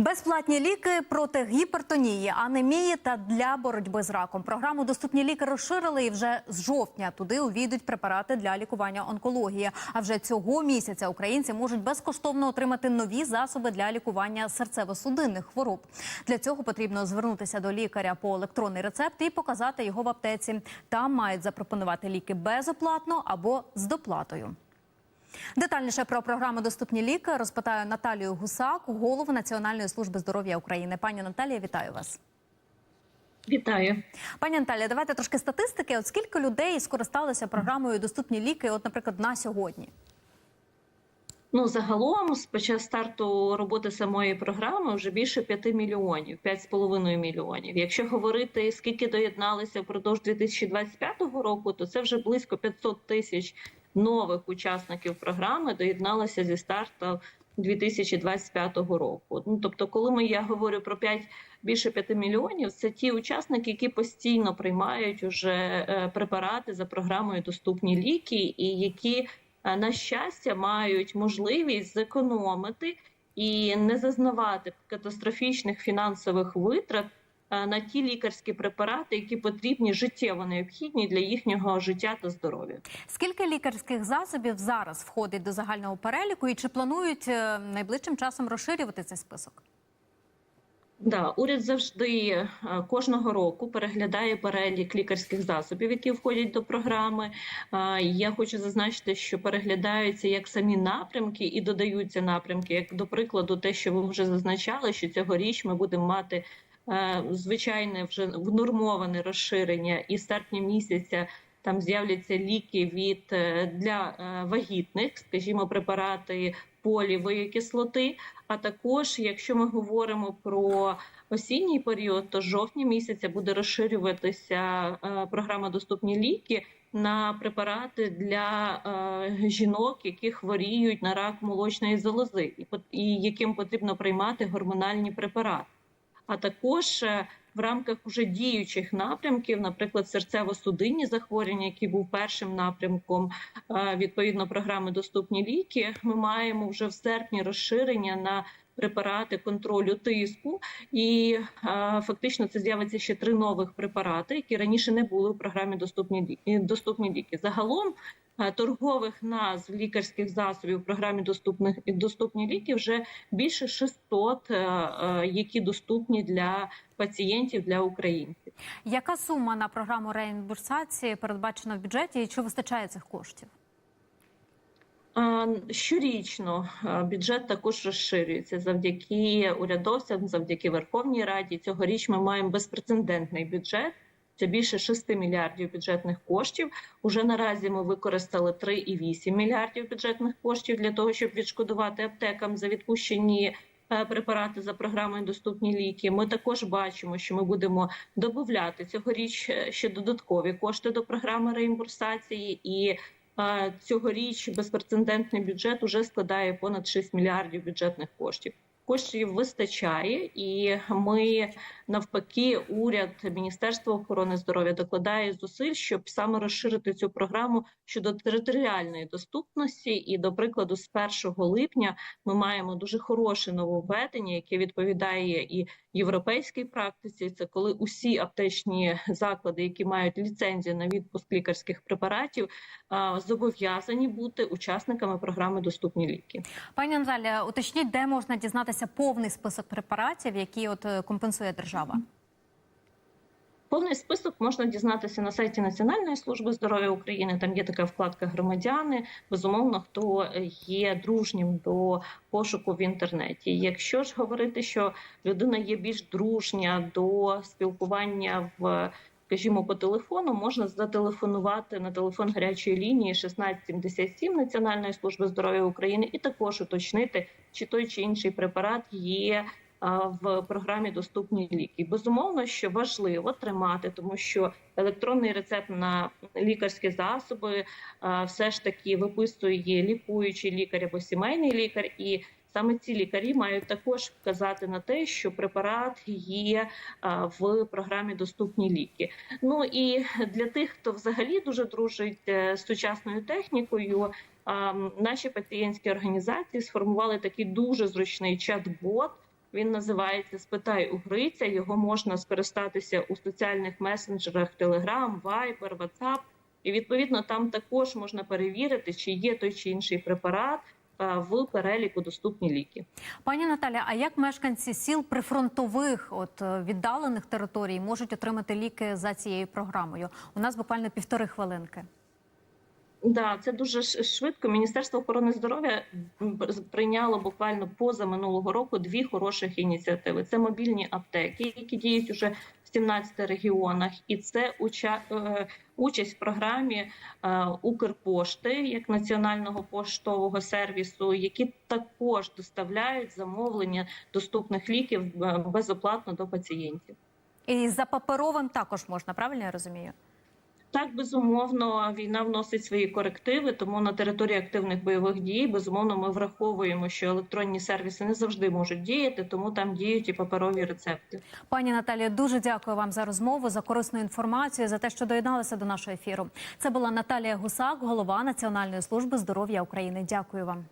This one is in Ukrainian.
Безплатні ліки проти гіпертонії, анемії та для боротьби з раком. Програму доступні ліки розширили і вже з жовтня туди увійдуть препарати для лікування онкології. А вже цього місяця українці можуть безкоштовно отримати нові засоби для лікування серцево-судинних хвороб. Для цього потрібно звернутися до лікаря по електронний рецепт і показати його в аптеці. Там мають запропонувати ліки безоплатно або з доплатою. Детальніше про програму Доступні ліки розпитаю Наталію Гусак, голову Національної служби здоров'я України. Пані Наталія, вітаю вас. Вітаю. Пані Наталія, давайте трошки статистики. От скільки людей скористалися програмою Доступні ліки, от, наприклад, на сьогодні? Ну загалом, з початку старту роботи самої програми, вже більше 5 мільйонів, 5,5 мільйонів. Якщо говорити скільки доєдналися впродовж 2025 року, то це вже близько 500 тисяч нових учасників програми доєдналися зі старту 2025 року. Ну тобто, коли ми я говорю про 5, більше 5 мільйонів, це ті учасники, які постійно приймають уже е, препарати за програмою Доступні ліки, і які е, на щастя мають можливість зекономити і не зазнавати катастрофічних фінансових витрат на ті лікарські препарати, які потрібні життєво необхідні для їхнього життя та здоров'я. Скільки лікарських засобів зараз входить до загального переліку, і чи планують е, найближчим часом розширювати цей список? Да, уряд завжди е, кожного року переглядає перелік лікарських засобів, які входять до програми. Е, Я хочу зазначити, що переглядаються як самі напрямки і додаються напрямки, як до прикладу, те, що ви вже зазначали, що цьогоріч ми будемо мати е, звичайне вже внормоване розширення і серпня місяця. Там з'являться ліки від е, для е, вагітних, скажімо, препарати полівої кислоти. А також, якщо ми говоримо про осінній період, то з жовтня місяця буде розширюватися е, програма Доступні ліки на препарати для е, жінок, які хворіють на рак молочної залози, і, і яким потрібно приймати гормональні препарати. А також е, в рамках уже діючих напрямків, наприклад, серцево-судинні захворювання, які був першим напрямком е, відповідно програми Доступні ліки. Ми маємо вже в серпні розширення на препарати контролю тиску, і е, фактично це з'явиться ще три нових препарати, які раніше не були в програмі Доступні ліки. Доступні ліки. Загалом е, торгових назв лікарських засобів в програмі доступних доступні ліки вже більше 600, е, е, які доступні для пацієнтів для українців. Яка сума на програму реімбурсації передбачена в бюджеті і чи вистачає цих коштів? Щорічно бюджет також розширюється завдяки урядовцям, завдяки Верховній Раді. Цьогоріч ми маємо безпрецедентний бюджет. Це більше 6 мільярдів бюджетних коштів. Уже наразі ми використали 3,8 мільярдів бюджетних коштів для того, щоб відшкодувати аптекам за відпущені е, препарати за програмою Доступні ліки. Ми також бачимо, що ми будемо додати цьогоріч е, ще додаткові кошти до програми реімбурсації і. Цьогоріч безпрецедентний бюджет уже складає понад 6 мільярдів бюджетних коштів. Коштів вистачає, і ми навпаки, уряд, Міністерство охорони здоров'я докладає зусиль, щоб саме розширити цю програму щодо територіальної доступності. І до прикладу, з 1 липня ми маємо дуже хороше нововведення, яке відповідає і європейській практиці. Це коли усі аптечні заклади, які мають ліцензію на відпуск лікарських препаратів, зобов'язані бути учасниками програми Доступні ліки. Пані Наталя, уточніть, де можна дізнатися повний список препаратів, які от е, компенсує держава. Повний список можна дізнатися на сайті Національної служби здоров'я України. Там є така вкладка громадяни. Безумовно, хто є дружнім до пошуку в інтернеті. Якщо ж говорити, що людина є більш дружня до спілкування в Скажімо, по телефону можна зателефонувати на телефон гарячої лінії 1677 Національної служби здоров'я України і також уточнити, чи той чи інший препарат є в програмі Доступні ліки. Безумовно, що важливо тримати, тому що електронний рецепт на лікарські засоби все ж таки виписує лікуючий лікар або сімейний лікар і. Саме ці лікарі мають також вказати на те, що препарат є в програмі Доступні ліки. Ну і для тих, хто взагалі дуже дружить е, з сучасною технікою, наші пацієнтські організації сформували такий дуже зручний чат-бот Він називається Спитай у Гриця. Його можна скористатися у соціальних месенджерах Telegram, Viber, WhatsApp. І відповідно там також можна перевірити, чи є той чи інший препарат е, в переліку доступні ліки. Пані Наталя, а як мешканці сіл прифронтових, от е, віддалених територій, можуть отримати ліки за цією програмою? У нас буквально півтори хвилинки. Да, це дуже швидко. Міністерство охорони здоров'я прийняло буквально поза минулого року дві хороших ініціативи. Це мобільні аптеки, які діють уже в 17 регіонах, і це е, участь в програмі е, Укрпошти як національного поштового сервісу, які також доставляють замовлення доступних ліків е, безоплатно до пацієнтів. І за паперовим також можна, правильно я розумію? Так, безумовно, війна вносить свої корективи, тому на території активних бойових дій безумовно ми враховуємо, що електронні сервіси не завжди можуть діяти, тому там діють і паперові рецепти. Пані Наталія, дуже дякую вам за розмову, за корисну інформацію, за те, що доєдналися до нашого ефіру. Це була Наталія Гусак, голова Національної служби здоров'я України. Дякую вам.